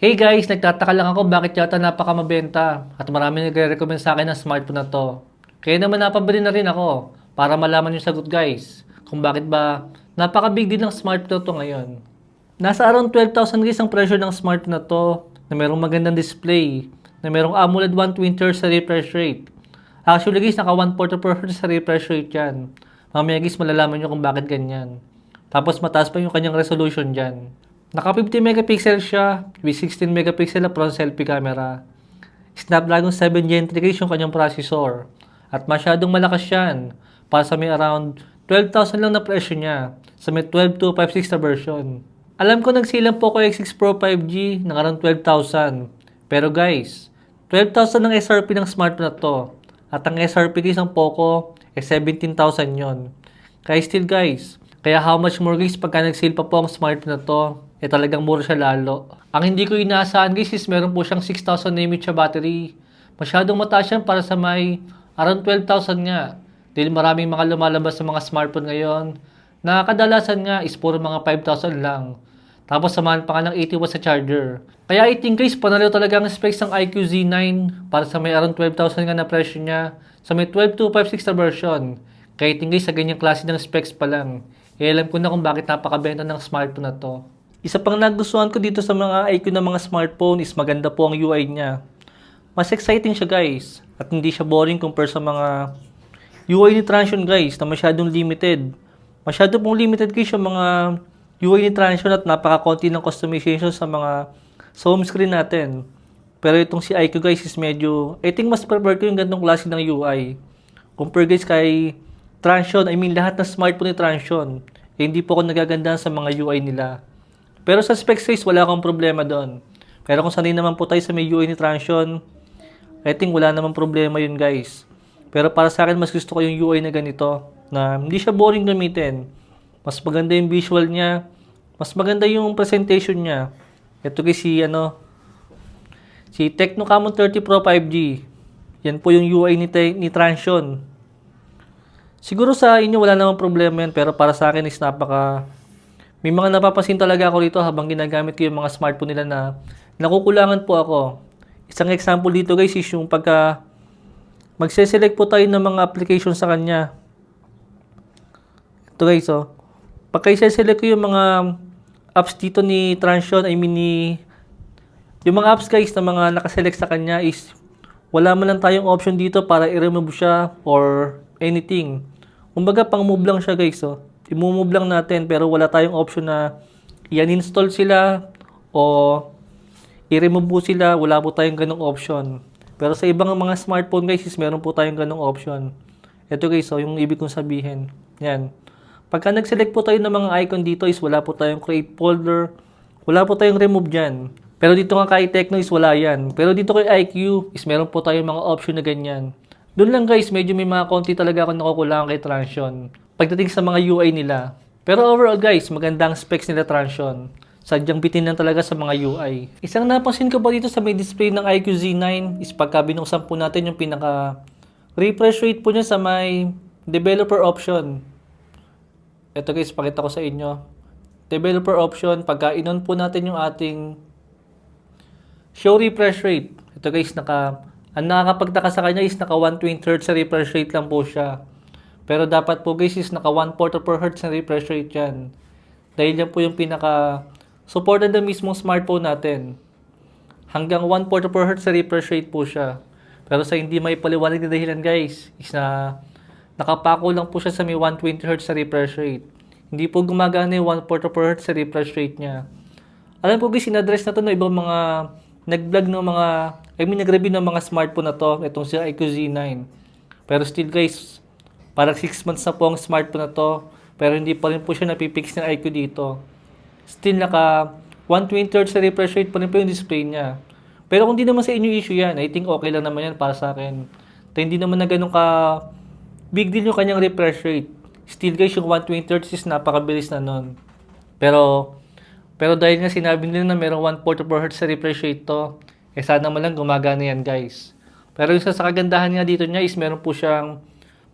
Hey guys, nagtataka lang ako bakit yata napakamabenta at marami nagre-recommend sa akin ng smartphone na to. Kaya naman napabili na rin ako para malaman yung sagot guys kung bakit ba napaka-big deal ng smartphone na to ngayon. Nasa around 12,000 guys ang presyo ng smartphone na to na merong magandang display, na merong AMOLED 120 Hz sa refresh rate. Actually guys, naka 144 Hz sa refresh rate yan. Mamaya guys, malalaman nyo kung bakit ganyan. Tapos mataas pa yung kanyang resolution dyan. Naka 50 megapixel siya with 16 megapixel na front selfie camera. Snapdragon 7 Gen 3 guys yung kanyang processor. At masyadong malakas yan para sa may around 12,000 lang na presyo niya sa may 12256 na version. Alam ko nagsilang Poco X6 Pro 5G ng around 12,000. Pero guys, 12,000 ang SRP ng smartphone na to. At ang SRP guys ng Poco ay 17,000 yon. Kaya still guys, kaya how much more guys pagka nag-sale pa po ang smartphone na to, eh talagang mura siya lalo. Ang hindi ko inaasahan guys is meron po siyang 6,000 mAh battery. Masyadong mataas yan para sa may around 12,000 nga. Dahil maraming mga lumalabas sa mga smartphone ngayon na kadalasan nga is puro mga 5,000 lang. Tapos samahan pa nga ng 80 watts sa charger. Kaya I think guys, panalo talaga ang specs ng IQ Z9 para sa may around 12,000 nga na presyo niya sa may 12256 na version. Kaya I think guys, sa ganyang klase ng specs pa lang. Eh alam ko na kung bakit napakabenta ng smartphone na to. Isa pang nagustuhan ko dito sa mga IQ na mga smartphone is maganda po ang UI niya. Mas exciting siya guys. At hindi siya boring compare sa mga UI ni Transsion guys na masyadong limited. Masyado pong limited guys yung mga UI ni Transsion at napaka-konti ng customization sa mga sa home screen natin. Pero itong si IQ guys is medyo, I think mas prefer ko yung ganitong klase ng UI. Compare guys kay Transsion, I mean lahat ng smartphone ni Transsion. Eh, hindi po ako nagagandahan sa mga UI nila. Pero sa specs guys, wala akong problema doon. Pero kung sanay naman po tayo sa may UI ni Transsion, I think wala namang problema yun guys. Pero para sa akin, mas gusto ko yung UI na ganito. Na hindi siya boring gamitin. Mas maganda yung visual niya. Mas maganda yung presentation niya. Ito guys si ano, si Tecno Camon 30 Pro 5G. Yan po yung UI ni, ni Transsion. Siguro sa inyo wala namang problema yan, pero para sa akin is napaka... May mga napapansin talaga ako dito habang ginagamit ko yung mga smartphone nila na nakukulangan po ako. Isang example dito guys is yung pagka magse-select po tayo ng mga application sa kanya. Ito guys oh. Pagka i-select ko yung mga apps dito ni Transsion, I mean ni yung mga apps guys na mga nakaselect sa kanya is wala man lang tayong option dito para i-remove siya or anything. Kumbaga pang move lang siya guys oh. I-move lang natin pero wala tayong option na i-uninstall sila o i-remove po sila, wala po tayong ganong option. Pero sa ibang mga smartphone guys, is meron po tayong ganong option. Ito guys, so yung ibig kong sabihin. Yan. Pagka nag-select po tayo ng mga icon dito is wala po tayong create folder, wala po tayong remove dyan. Pero dito nga kay Tecno is wala yan. Pero dito kay IQ is meron po tayong mga option na ganyan. Doon lang guys, medyo may mga konti talaga ako nakukulangan kay Transsion. Pagdating sa mga UI nila. Pero overall guys, magandang specs nila Transsion. Sadyang bitin lang talaga sa mga UI. Isang napansin ko pa dito sa may display ng IQ Z9 is pagka binuksan po natin yung pinaka refresh rate po niya sa may developer option. Ito guys, pakita ko sa inyo. Developer option, pagka inon po natin yung ating show refresh rate. Ito guys, naka, ang nakakapagtaka sa kanya is naka 120 Hz sa refresh rate lang po siya. Pero dapat po guys is naka 144 Hz na refresh rate yan. Dahil yan po yung pinaka supported na mismong smartphone natin. Hanggang 144 Hz sa refresh rate po siya. Pero sa hindi may paliwanag na dahilan guys, is na nakapako lang po siya sa may 120 Hz sa refresh rate. Hindi po gumagana yung 144 Hz sa refresh rate niya. Alam ko guys, in-address na to ng ibang mga nag-vlog ng mga, I mean nag-review ng mga smartphone na to, itong si IQ Z9. Pero still guys, parang 6 months na po ang smartphone na to, pero hindi pa rin po siya napipix ng IQ dito. Still naka 120 Hz sa refresh rate pa rin po yung display niya. Pero kung di naman sa inyo issue yan, I think okay lang naman yan para sa akin. At hindi naman na ganun ka big deal yung kanyang refresh rate. Still guys, yung 120 Hz is napakabilis na nun. Pero, pero dahil nga sinabi nila na merong 144 Hz sa refresh rate to, eh sana naman lang gumagana yan guys. Pero yung sa kagandahan nga dito niya is meron po siyang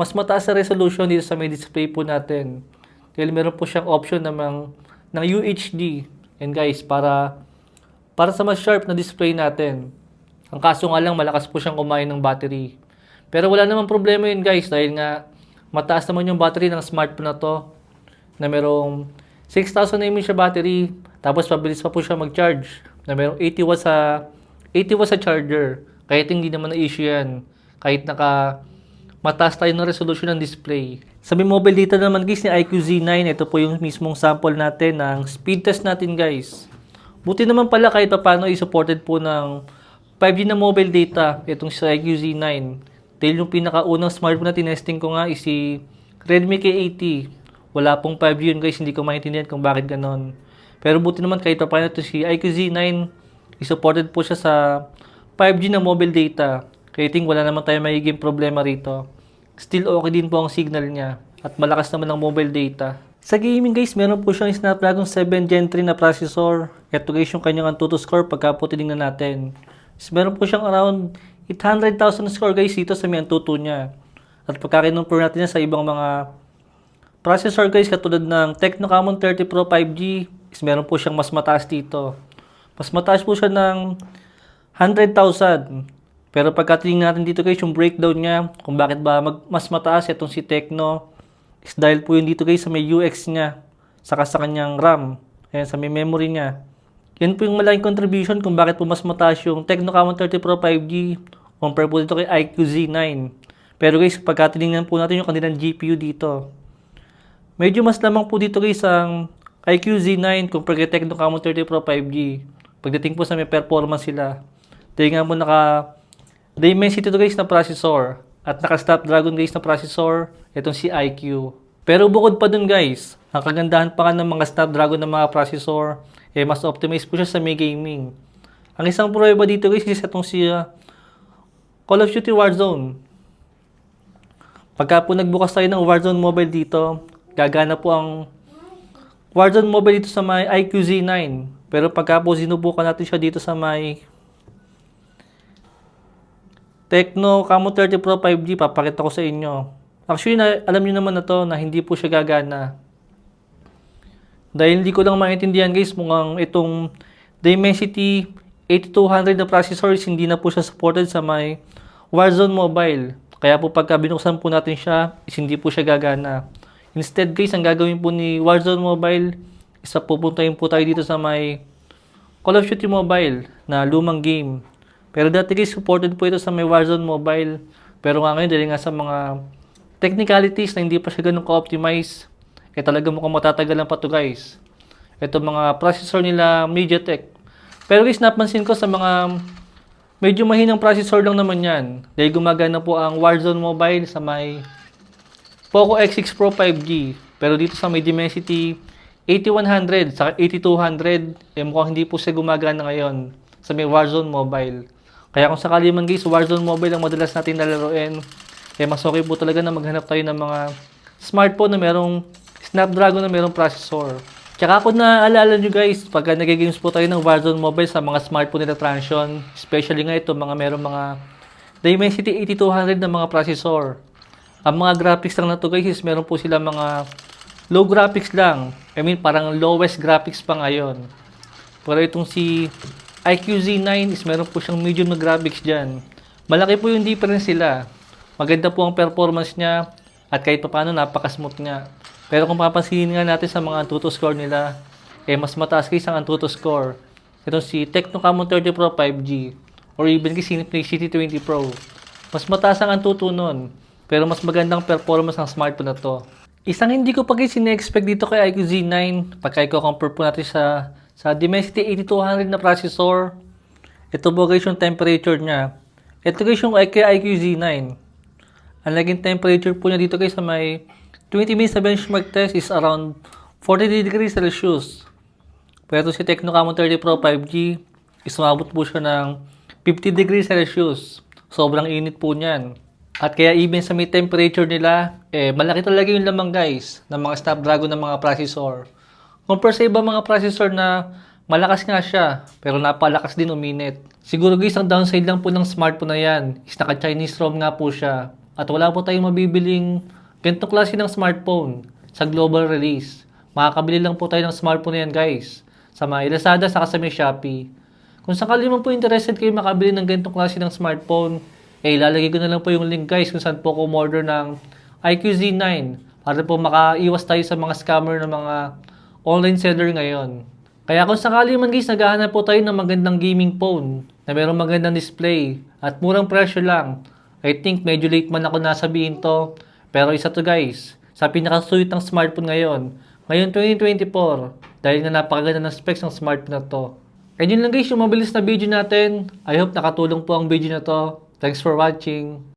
mas mataas na resolution dito sa may display po natin. Dahil meron po siyang option namang ng UHD. And guys, para para sa mas sharp na display natin. Ang kaso nga lang, malakas po siyang kumain ng battery. Pero wala namang problema yun guys dahil nga mataas naman yung battery ng smartphone na to na merong 6,000 mAh siya battery tapos pabilis pa po siya mag-charge na merong 80 watts sa 80 watts sa charger kahit hindi naman na issue yan kahit naka mataas tayo ng resolution ng display sa may mobile data naman guys ni IQ Z9 ito po yung mismong sample natin ng speed test natin guys buti naman pala kahit pa paano i-supported po ng 5G na mobile data itong sa IQ Z9 dahil yung pinakaunang smartphone na tinesting ko nga is si Redmi K80 wala pong 5G yun guys, hindi ko maintindihan kung bakit ganon. Pero buti naman kahit pa paano to si IQ Z9, supported po siya sa 5G na mobile data. Think wala naman tayo magiging problema rito. Still okay din po ang signal niya. At malakas naman ang mobile data. Sa gaming guys, meron po siyang Snapdragon 7 Gen 3 na processor. Ito guys yung kanyang Antutu score pagka po tinignan natin. Is meron po siyang around 800,000 score guys dito sa may Antutu niya. At pagka kinumpare natin sa ibang mga processor guys katulad ng Tecno Camon 30 Pro 5G is meron po siyang mas mataas dito. Mas mataas po siya ng 100,000. Pero pagkatingin natin dito guys yung breakdown niya kung bakit ba mag, mas mataas itong si Tecno is dahil po yun dito guys sa may UX niya saka sa kanyang RAM. Ayan, sa may memory niya. Yan po yung malaking contribution kung bakit po mas mataas yung Tecno Camon 30 Pro 5G compare po dito kay IQ Z9. Pero guys, pagka tinignan po natin yung kanilang GPU dito, Medyo mas lamang po dito guys ang IQ Z9 compare kay Tecno Camon 30 Pro 5G. Pagdating po sa may performance sila. Dahil nga po naka Dimensity to guys na processor at naka Snapdragon guys na processor itong si IQ. Pero bukod pa dun guys, ang kagandahan pa nga ng mga Snapdragon na mga processor eh mas optimized po siya sa may gaming. Ang isang prueba dito guys is itong si uh, Call of Duty Warzone. Pagka po nagbukas tayo ng Warzone mobile dito, gagana po ang Warzone Mobile dito sa may IQ Z9. Pero pagka po sinubukan natin siya dito sa may Tecno Camon 30 Pro 5G, papakita ko sa inyo. Actually, na, alam niyo naman na to na hindi po siya gagana. Dahil hindi ko lang maintindihan guys, mukhang itong Dimensity 8200 na processor is hindi na po siya supported sa may Warzone Mobile. Kaya po pagka binuksan po natin siya, is hindi po siya gagana. Instead guys, ang gagawin po ni Warzone Mobile is pupuntahin po tayo dito sa may Call of Duty Mobile na lumang game. Pero dati guys, supported po ito sa may Warzone Mobile. Pero nga ngayon, dahil nga sa mga technicalities na hindi pa siya ganun ka-optimize, eh talaga mukhang matatagalan pa to guys. Ito mga processor nila MediaTek. Pero guys, napansin ko sa mga medyo mahinang processor lang naman yan. Dahil gumagana po ang Warzone Mobile sa may Poco X6 Pro 5G. Pero dito sa may Dimensity 8100 sa 8200, eh mukhang hindi po siya gumagana ngayon sa may Warzone Mobile. Kaya kung sakali man guys, Warzone Mobile ang madalas natin nalaroin, eh mas okay po talaga na maghanap tayo ng mga smartphone na merong Snapdragon na merong processor. Tsaka kung naaalala nyo guys, pagka nag-games po tayo ng Warzone Mobile sa mga smartphone nila Transsion, especially nga ito, mga merong mga Dimensity 8200 na mga processor. Ang mga graphics lang na to guys is meron po sila mga low graphics lang. I mean parang lowest graphics pa ngayon. Pero itong si IQ Z9 is meron po siyang medium na graphics dyan. Malaki po yung difference sila. Maganda po ang performance niya at kahit paano napaka-smooth niya. Pero kung papansinin nga natin sa mga Antutu score nila, eh mas mataas kaysa ang Antutu score. Itong si Tecno Camon 30 Pro 5G or even kay Simplicity 20 Pro. Mas mataas ang Antutu nun. Pero mas magandang performance ng smartphone na to. Isang hindi ko pa guys sine-expect dito kay IQ Z9 pagka i-compare po natin sa sa Dimensity 8200 na processor. Ito po guys yung temperature niya. Ito guys yung IQ Z9. Ang naging temperature po niya dito guys sa may 20 minutes na benchmark test is around 40 degrees Celsius. Pero si Tecno Camon 30 Pro 5G is umabot po siya ng 50 degrees Celsius. Sobrang init po niyan. At kaya even sa may temperature nila, eh, malaki talaga yung lamang guys ng mga Snapdragon ng mga processor. Compare sa ibang mga processor na malakas nga siya, pero napalakas din uminit. Siguro guys, ang downside lang po ng smartphone na yan is naka-Chinese ROM nga po siya. At wala po tayong mabibiling ganito klase ng smartphone sa global release. Makakabili lang po tayo ng smartphone na yan guys sa mga Lazada sa sa may Shopee. Kung sakali man po interested kayo makabili ng ganitong klase ng smartphone, eh ilalagay ko na lang po yung link guys kung saan po ako umorder ng IQ Z9 para po makaiwas tayo sa mga scammer ng mga online seller ngayon. Kaya kung sakali man guys, naghahanap po tayo ng magandang gaming phone na mayroong magandang display at murang presyo lang. I think medyo late man ako nasabihin to. Pero isa to guys, sa pinakasulit ng smartphone ngayon, ngayon 2024, dahil na napakaganda ng specs ng smartphone na to. And yun lang guys, yung mabilis na video natin. I hope nakatulong po ang video na to. Thanks for watching.